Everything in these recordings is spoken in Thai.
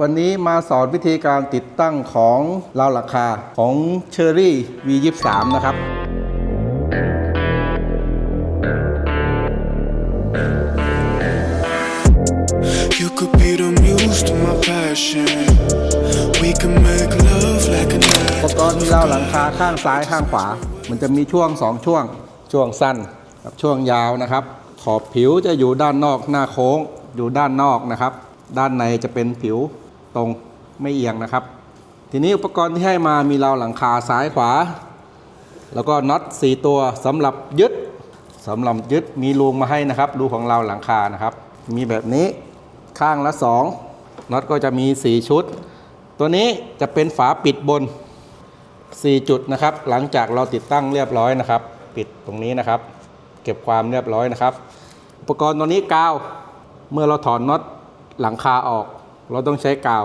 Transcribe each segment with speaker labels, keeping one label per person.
Speaker 1: วันนี้มาสอนวิธีการติดตั้งของราวหลังคาของ Cherry V23 นะครับ
Speaker 2: You could be the muse to my passion. We can make love like a
Speaker 1: อุป
Speaker 2: night.
Speaker 1: กรณ์มีราวหลังคาข้างซ้ายข้างขวา มันจะมีช่วง 2 ช่วง ช่วงสั้นกับช่วงยาวนะครับ ขอบผิวจะอยู่ด้านนอกหน้าโค้งอยู่ด้านนอกนะครับ ด้านในจะเป็นผิวตรงไม่เอียงนะครับ ทีนี้อุปกรณ์ที่ให้มามีราวหลังคาซ้ายขวา แล้วก็น็อต4ตัวสำหรับยึดสำหรับยึดมีรูมาให้นะครับรูของเราหลังคานะครับ มีแบบนี้ข้างละ2น็อตก็จะมี 4 ชุด ตัวนี้จะเป็นฝาปิดบน 4 จุดนะครับ หลังจากเราติดตั้งเรียบร้อยนะครับ ปิดตรงนี้นะครับ เก็บความเรียบร้อยนะครับ อุปกรณ์ตัวนี้กาว เมื่อเราถอนน็อต หลังคาออก เราต้องใช้กาว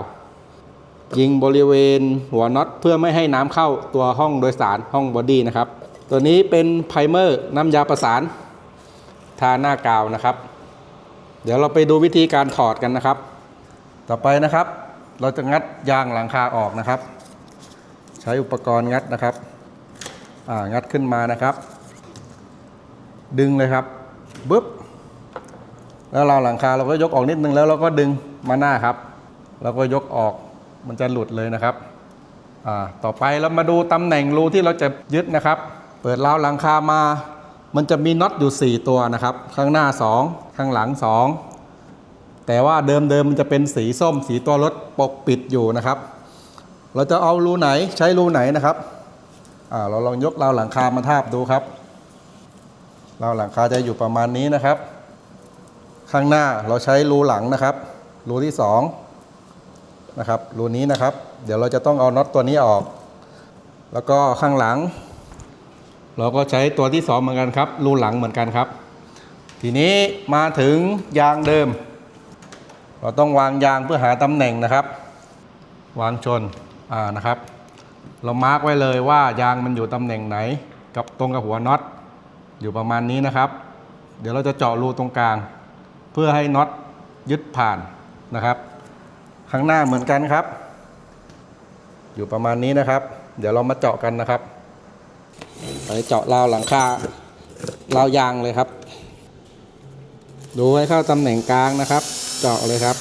Speaker 1: ยิงบริเวณหัวน็อตเพื่อไม่ให้น้ำเข้าตัวห้องโดยสารห้องบอดี้นะครับ ตัวนี้เป็นไพรเมอร์น้ำยาประสานทาหน้ากาวนะครับ เดี๋ยวเราไปดูวิธีการถอดกันนะครับ ต่อไปนะครับ เราจะงัดยางหลังคาออกนะครับ ใช้อุปกรณ์งัดนะครับงัดขึ้นมานะครับ ดึงเลยครับบึ๊บ แล้วเราหลังคาเราก็ยกออกนิดนึงแล้วเราก็ดึงมาหน้าครับ แล้วก็ยกออกมันจะหลุดเลยนะครับต่อไปเรามาดูตำแหน่งรูที่เราจะยึดนะครับ เปิดราวหลังคามา มันจะมีน็อตอยู่ 4 ตัวนะครับ ข้างหน้า 2 ข้างหลัง 2 แต่ว่าเดิมๆมมันจะเป็นสีส้ม สีตัวรถปกปิดอยู่นะครับ เราจะเอารูไหนใช้รูไหนนะครับเราลองยกราวหลังคามาทาบดูครับราวหลังคาจะอยู่ประมาณนี้นะครับ ข้างหน้าเราใช้รูหลังนะครับ รูที่สองนะครับ รูนี้นะครับ เดี๋ยวเราจะต้องเอาน็อตตัวนี้ออก แล้วก็ข้างหลัง เราก็ใช้ตัวที่สองเหมือนกันครับ รูหลังเหมือนกันครับ ทีนี้มาถึงยางเดิม เราต้องวางยางเพื่อหาตำแหน่งนะครับ วางชนอ่านะครับ เรามาร์กไว้เลยว่ายางมันอยู่ตำแหน่งไหน กับตรงกับหัวน็อตอยู่ประมาณนี้นะครับ เดี๋ยวเราจะเจาะรูตรงกลาง พื่อให้น็อตยึดผ่านนะครับข้างหน้าเหมือนกันครับ อยู่ประมาณนี้นะครับ เดี๋ยวเรามาเจาะกันนะครับไปเจาะราวหลังคาราวยางเลยครับ ดูให้เข้าตำแหน่งกลางนะครับ เจาะเลยครับ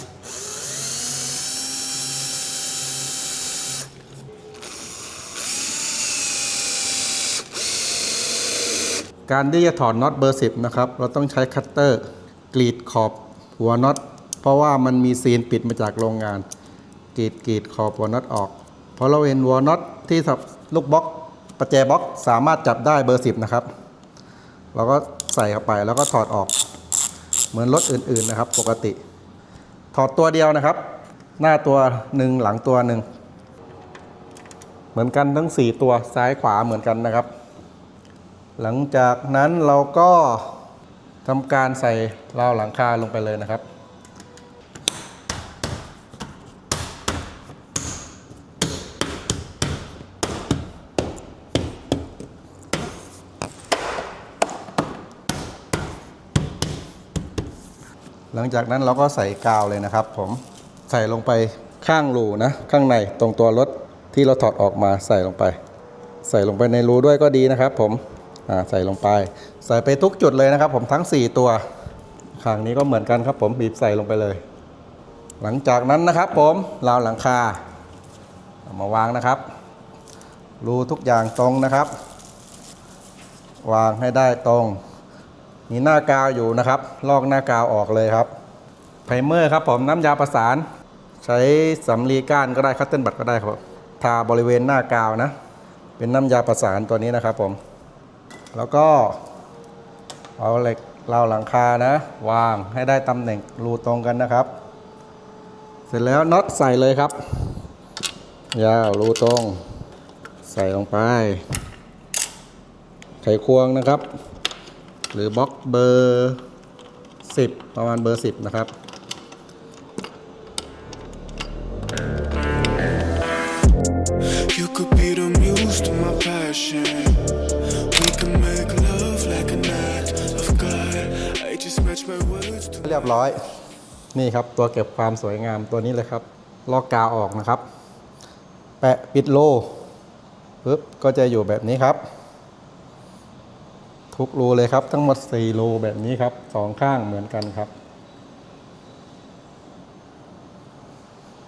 Speaker 1: การที่จะถอดน็อตเบอร์10นะครับ เราต้องใช้คัตเตอร์ กรีดขอบหัวน็อตเพราะว่ามันมีซีนปิดมาจากโรงงาน กรีดกรีดขอบหัวน็อตออกเพราะเราเห็นหัวน็อตที่สับลูกบล็อกประแจบล็อกสามารถจับได้เบอร์ 10 นะครับ เราก็ใส่เข้าไปแล้วก็ถอดออกเหมือนรถอื่นๆนะครับ ปกติ ถอดตัวเดียวนะครับ หน้าตัวหนึ่งหลังตัวหนึ่งเหมือนกันทั้ง 4 ตัวซ้ายขวาเหมือนกันนะครับ หลังจากนั้นเราก็ ทำการใส่ราวหลังคาลงไปเลยนะครับ หลังจากนั้นเราก็ใส่กาวเลยนะครับ ผมใส่ลงไปข้างรูนะ ข้างในตรงตัวรถที่เราถอดออกมาใส่ลงไป ใส่ลงไปในรูด้วยก็ดีนะครับ ผม ใส่ลงไป ใส่ไปทุกจุดเลยนะครับ ผมทั้ง 4 ตัวข้างนี้ก็เหมือนกันครับผมบีบใส่ลงไปเลย หลังจากนั้นนะครับ ผมราวหลังคาเอามาวางนะครับ รูทุกอย่างตรงนะครับ วางให้ได้ตรง มีหน้ากาวอยู่นะครับ ลอกหน้ากาวออกเลยครับไพรเมอร์ครับผมน้ำยาประสาน ใช้สำลีก้านก็ได้คัตเติ้ลบัตก็ได้ครับทาบริเวณหน้ากาวนะ เป็นน้ำยาประสานตัวนี้นะครับผม แล้วก็เอาเหล็กราวหลังคานะ วางให้ได้ตำแหน่งรูตรงกันนะครับ เสร็จแล้วน็อตใส่เลยครับ ยาวรูตรง ใส่ลงไป ไขควงนะครับ หรือบล็อกเบอร์ 10 ประมาณเบอร์ 10 นะครับ
Speaker 2: You could be the muse to my passion.
Speaker 1: เรียบร้อย นี่ครับตัวเก็บความสวยงามตัวนี้เลยครับ ลอกกาวออกนะครับ แปะปิดโลปึ๊บก็จะอยู่แบบนี้ครับ ทุกรูเลยครับ ทั้งหมด4รูแบบนี้ครับสองข้างเหมือนกันครับ